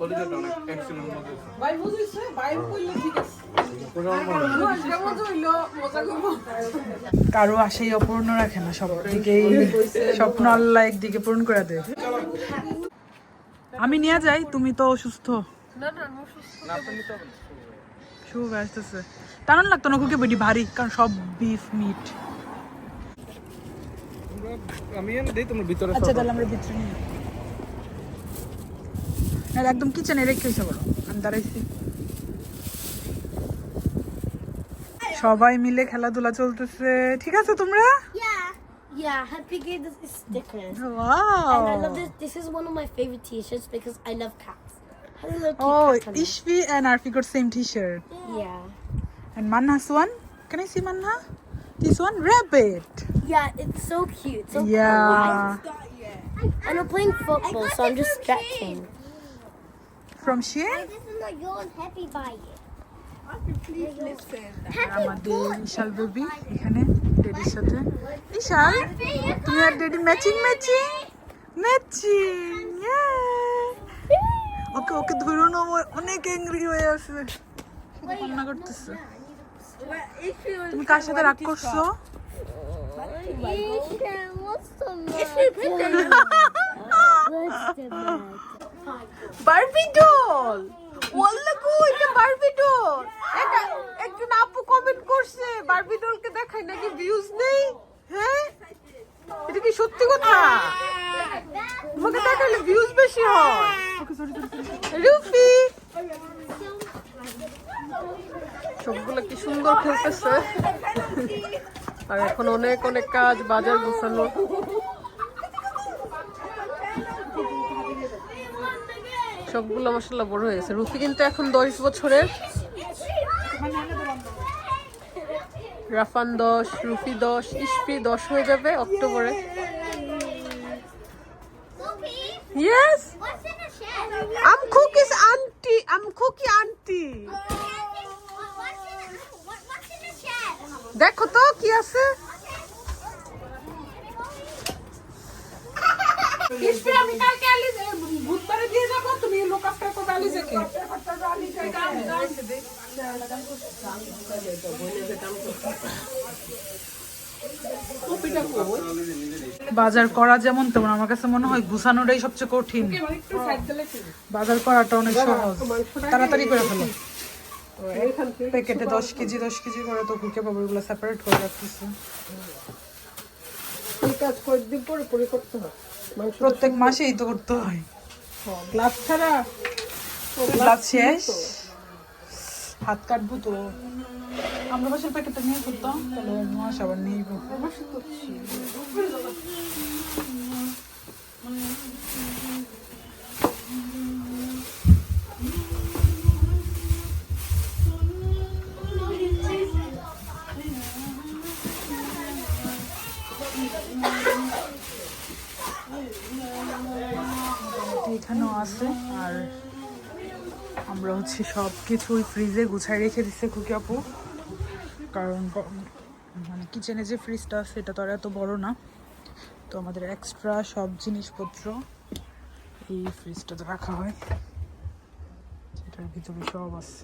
কলিজাটা অনেক excellent মজা ভাই বুঝিছে ভাই কইলে ঠিক আছে আসলে মজা হইল মজা করব কারও আশাই অপূর্ণ রাখে না সব দিকেই স্বপ্ন আল্লাহ একদিকে পূরণ করে দেয়। আমি নিয়ে যাই তুমি তো অসুস্থ। না না আমি সুস্থ শুভ আসতেছে। টানান লাগতো না কুকে বেডি ভারী কারণ সব বিফ মিট আমি দিই তোমরা ভিতরে আচ্ছা তাহলে আমরা ভিতরে নিয়ে যাই। না, একদম কিচেনে রেখে এসে বলো আমি দাঁড়াইছি সবাই মিলে খেলাধুলা চলতেছে ঠিক আছে তোমরা Yeah. Yeah, Happy gave us stickers. And I wow love this. This is one of my favorite t-shirts because I love cats. Has a little cute Oh, cat on it. Ishvi and Arfi got same t-shirt. Yeah. And Manha's one. Can I see Manha? This one, rabbit. Yeah, it's so cute. So Yeah. kawaii. And I'm playing football, so I'm just stretching. From Shein. This is not yours. Happy buy. It. আমাদের বিশাল baby এখানে ডেডির সাথে। বিশাল তুমি আর daddy matching matching matching okay okay ধরো না অনেক angry হয়ে আছে। শুধু কান্না করতেছে। তুমি কার সাথে রাগ করছ? বারবি ডল ওয়াল্লা গো এটা বারবি ডল এটা একজন আপু কমেন্ট করছে বারবি ডলকে দেখাই নাকি ভিউজ নেই? হ্যাঁ? এটা কি সত্যি কথা? তোমাকে দেখালে ভিউজ বেশি হয়। রুফি! সবগুলো কি সুন্দর খেলতেছে। আর এখন অনেক অনেক কাজ, বাজার গোছানো। সবগুলো মশলা বড় হয়ে গেছে। রুফি কিন্তু এখন দশ বছরের। রাফান দশ রুফি দশ ইস্পি দশ হয়ে যাবে অক্টোবরে। Yes? Um cookies aunty um cookie aunty? দেখো তো কি আছে। ইসপি আমি কালকে আলিজে বুধবারে দিয়ে যাব তুমি লোক আফটার করবে আলিজেকে বাজার করা যেমন তেমন আমার কাছে মনে হয় গুছানোটাই সবচেয়ে কঠিন। বাজার করাটা অনেক সহজ। তাড়াতাড়ি করে ফেলো। প্যাকেটে দশ কেজি দশ কেজি করে তো কুকে পাবো এগুলো সেপারেট করে রাখতেছে এই কাজ কয়েকদিন পরে পরে করতে হয়। প্রত্যেক মাসেই তো করতে হয়। গ্লাস ছাড়া গ্লাস শেষ? হাত কাটবো তো। আমরা বাসার প্যাকেটটা নিয়ে করতাম তাহলে মাস আবার নিয়ে এখানেও হচ্ছে সব কিছুই ফ্রিজে গুছায় রেখে দিচ্ছে খুকি আপু। কারণ মানে কিচেনে যে ফ্রিজটা সেটা তো আর এত বড় না। তো আমাদের এক্সট্রা সব জিনিসপত্র এই ফ্রিজটাতে রাখা হয়। সেটার ভিতরে সব আছে।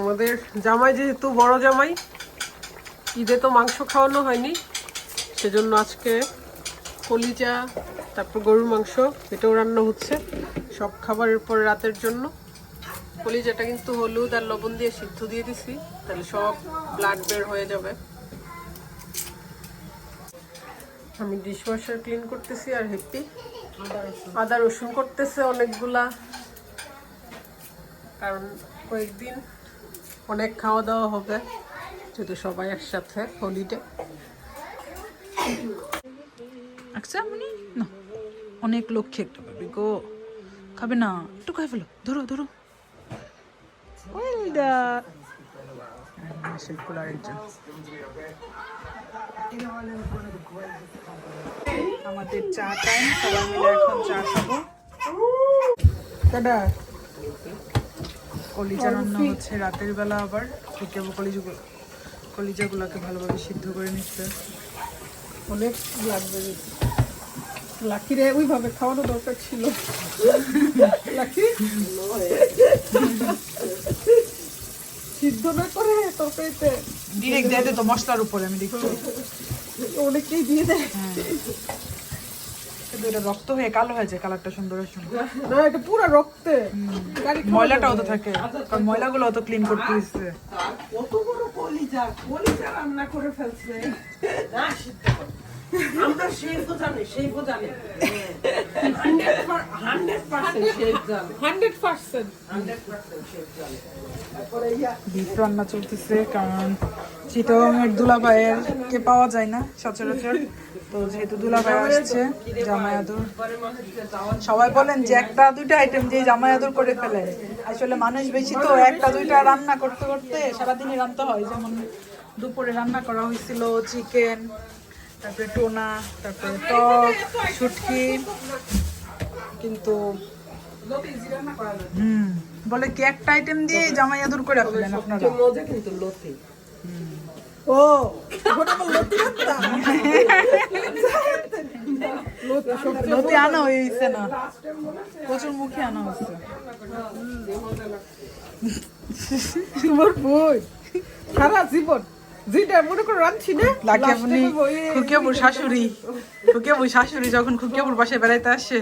আমাদের। জামাই যেহেতু বড় জামাই, ঈদে তো মাংস খাওয়ানো হয়নি। সেজন্য আজকে কলিজা, তারপর গরুর মাংস, এটাও রান্না হচ্ছে। সব খাবারের পরে রাতের জন্য। কলিজাটা কিন্তু হলুদ আর লবণ দিয়ে সিদ্ধ দিয়ে দিছি, তাহলে সব ব্লাড বের হয়ে যাবে। আমি ডিশওয়াশার ক্লিন করতেছি আর হ্যাপি আদা রসুন করতেছে অনেকগুলা। কারণ কয়েকদিন অনেক খাওয়া দাওয়া হবে। যদি সবাই একসাথে হোলিডে আচ্ছা না অনেক লক্ষ্যে একটা পাবি গো। খাবে না একটু খাই ফেলো ধরো ধরো। আমাদের চা টাইম সবাই মিলে এখন চা খাব। কাটা কলিজা রান্না হচ্ছে রাতের বেলা আবার থেকে কলিজাগুলো কলিজাগুলোকে ভালোভাবে সিদ্ধ করে নিচ্ছে। অনেক লাগবে লাকিরে ওইভাবে খাওয়ানো দরকার ছিল। লাকি? সিদ্ধ না করে তরকারিতে ডিরেক্ট দেয় তো মশলার উপরে আমি দেখছি। অনেকেই দিয়ে দেয়। কিন্তু এটা রক্ত হয়ে কালো হয়ে যায় কালারটা সুন্দর সুন্দর না। না এটা পুরো রক্তে। ময়লাটাও তো থাকে কারণ ময়লাগুলো অত ক্লিন করতে দিচ্ছে কত বড় কলিজা কলিজা রান্না করে ফেলছে। আমরা শেফও জানি শেফও জানি হান্ড্রেড পার্সেন্ট শেফ জানি hundred percent hundred percent chef জানি বিফ রান্না চলতেছে কারণ দুলাভাইয়ের কে পাওয়া যায় না সচরাচর। তো যেহেতু দুলাভাই আসছে জামাই আদর সবাই বলেন যে একটা দুইটা আইটেম যে জামাই আদর করে ফেলে। আসলে মানুষ বেশি তো একটা দুইটা রান্না করতে করতে সারাদিনই রান্না হয়। যেমন দুপুরে রান্না করা হয়েছিল চিকেন তারপরে টোনা তারপরে টক শুটকি কিন্তু হুম বলে কি একটা আইটেম দিয়ে জামাই আদর করে ফেলেন আপনারা? মজা কিন্তু লতি। ও ওটা লতি লতি আনা হয়েছে না। প্রচুর মুখে আনা তোমার বই সারা জীবন। যেটা মনে করে রাঁধছি না খুকিয়াপুর শাশুড়ি। খুকিয়াপুর শাশুড়ি যখন খুকিয়াপুর বাসায় বেড়াইতে আসে।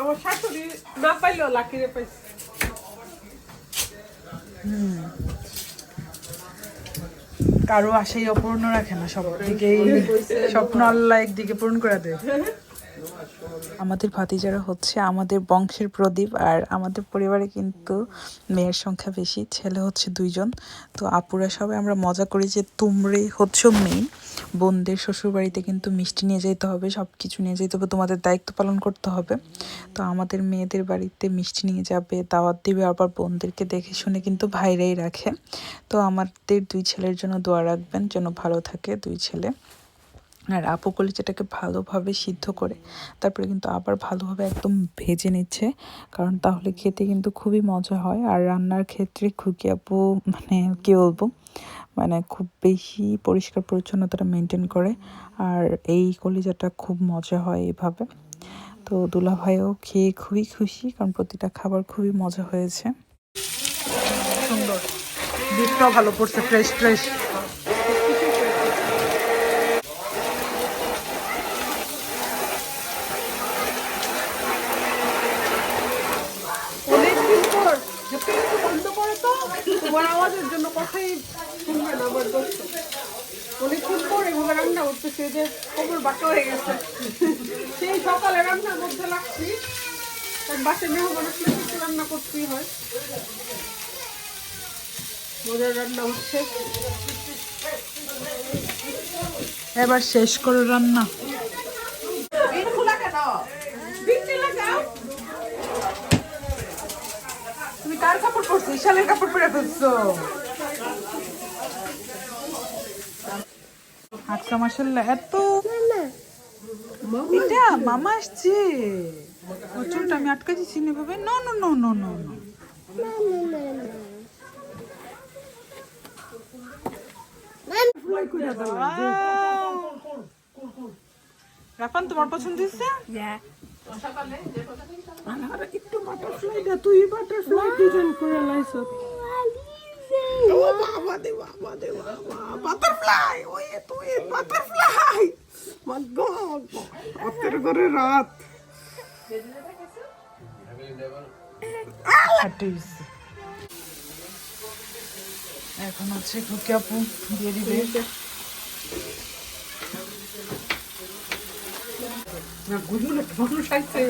আমার শাশুড়ি না পাইলেও লাকিরে পাইছে। কারও আশাই অপূর্ণ রাখে না সব দিকেই স্বপ্ন আল্লাহ একদিকে পূরণ করে দেয়। আমাদের ভাতিজারা হচ্ছে আমাদের বংশের প্রদীপ আর আমাদের পরিবারে কিন্তু মেয়ের সংখ্যা বেশি, ছেলে হচ্ছে দুইজন। তো আপুরা সবাই আমরা মজা করি যে তোমরে হচ্ছে মেয়ে। বোনদের শ্বশুর বাড়িতে কিন্তু মিষ্টি নিয়ে যেতে হবে সব কিছু নিয়ে যেতে হবে, তোমাদের দায়িত্ব পালন করতে হবে। তো আমাদের মেয়েদের বাড়িতে মিষ্টি নিয়ে যাবে, দাওয়াত দিবে, আবার বোনদেরকে দেখে শুনে কিন্তু ভাইরাই রাখে। তো আমাদের দুই ছেলের জন্য দোয়া রাখবেন, যেন ভালো থাকে দুই ছেলে। আর আপু কলিচাটাকে ভালোভাবে সিদ্ধ করে, তারপরে কিন্তু আবার ভালোভাবে একদম ভেজে নিচ্ছে, কারণ তাহলে খেতে কিন্তু খুবই মজা হয়। আর রান্নার ক্ষেত্রে খুকি আপু মানে কী বলব মানে খুব বেশি পরিষ্কার পরিচ্ছন্নতাটা মেনটেন করে। আর এই কলিজাটা খুব মজা হয় এইভাবে তো দুলা ভাইও খেয়ে খুবই খুশি, কারণ প্রতিটা খাবার খুবই মজা হয়েছে। সুন্দর। ভালো পড়ছে ফ্রেশ ফ্রেশ অনেকদিন পর যে পেট বন্ধ করে তো তোমার আওয়াজের জন্য কথাই শুনবে না আমার দোস্ত অনেকক্ষণ পর এভাবে রান্না করতেছে যে কোমর বাঁকা হয়ে গেছে। সেই সকালে রান্নার মধ্যে লাগছি। তার বাসে মেহমান আসলে কিছু রান্না করতেই হয়। মজার রান্না হচ্ছে। এবার শেষ করে রান্না। তুমি কার কাপড় পরছো? ইশালের কাপড় পরে ফেলছো। আচ্ছা মাসাল্লাহ এত এটা মামা আসছে। ও চুলটা আমি আটকে দিচ্ছি না ভাবে no no no no no no Rafan তোমার পছন্দ হয়েছে? একটু বাটারফ্লাই তুই বাটারফ্লাই ডিজাইন করে লাইছ ও বাবা দে বাবা দে বাবা বাটারফ্লাই ওই তুই বাটারফ্লাই অতের ঘরে রাত। এখন হচ্ছে খুকি আপু দিয়ে দিবে। না গুজুলে মানুষ আইছে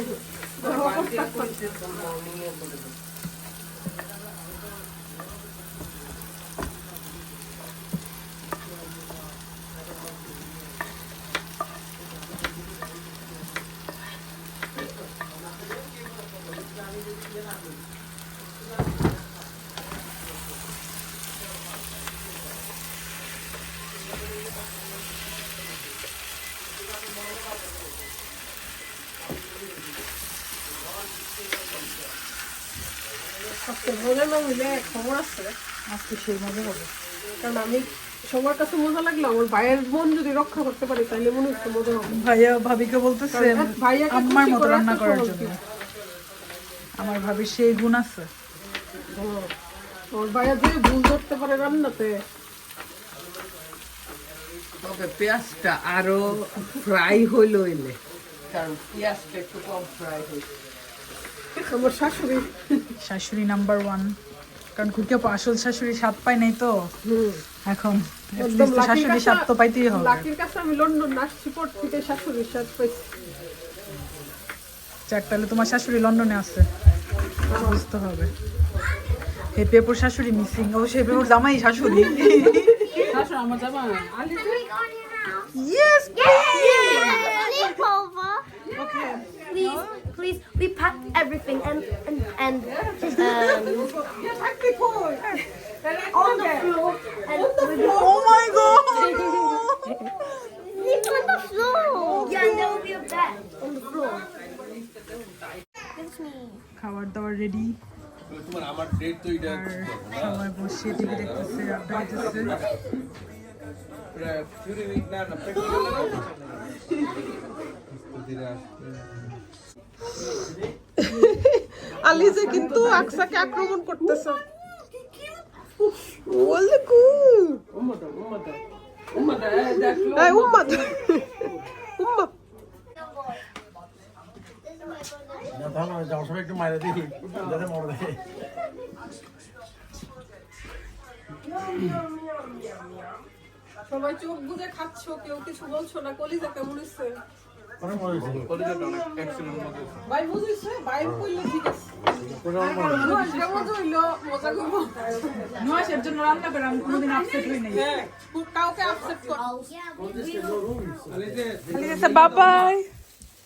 খবর আছে? সেই কারণ আমি সবার কাছে মজা লাগল আমার ভাইয়ের যদি রক্ষা করতে পারি তাহলে মনে হচ্ছে মজা ভাইয়া ভাবিকে বলতেছে ভাইয়া আমার মতো রান্না করার জন্য। আমার ভাবি সেই গুণ আছে। যে ভুল ধরতে পারে রান্নাতে। তবে পেঁয়াজটা আরও ফ্রাই হইল এলে। কারণ পেঁয়াজটা একটু কম ফ্রাই আমার শাশুড়ি। শাশুড়ি নাম্বার ওয়ান। কারণ খুকি আসল শাশুড়ি স্বাদ পায় নাই তো। এখন শাশুড়ি স্বাদ তো পাইতেই হবে। লাকির কাছে আমি লন্ডন আসছি পর থেকে শাশুড়ির সাথে পাইছি। তাহলে তোমার শাশুড়ি লন্ডনে আছে। বুঝতে হবে হেপেপুর শাশুড়ি মিসিং ও সে হেপেপুর জামাই শাশুড়ি আমার জামা Okay. Please, please, we packed everything and and and um, আর সবাই বসে টিভি দেখতেছে আড্ডা দিতেছে আলিজে কিন্তু আকসাকে আক্রমণ করতেছে। বললে কু উম্মাটা উম্মাটা উম্মাটা এই উম্মা। যাওয়ার সময় একটু মাইরে দিই যাতে দেখে সবাই চোখ খাচ্ছো কেউ কিছু বলছো না কলিজা কেমন হচ্ছে অনেক হয়েছে। কলেজটা অনেক এক্সেলেন্ট মজা হয়েছে। ভাই বুঝিছে ভাই কইলে ঠিক আছে। নুহাস কেমন হইল? মজা করব? নুয়াশের জন্য রান্না করে আমি কোনোদিন আপসেট হই নাই। হ্যাঁ। কাউকে আপসেট কর. বাবাই।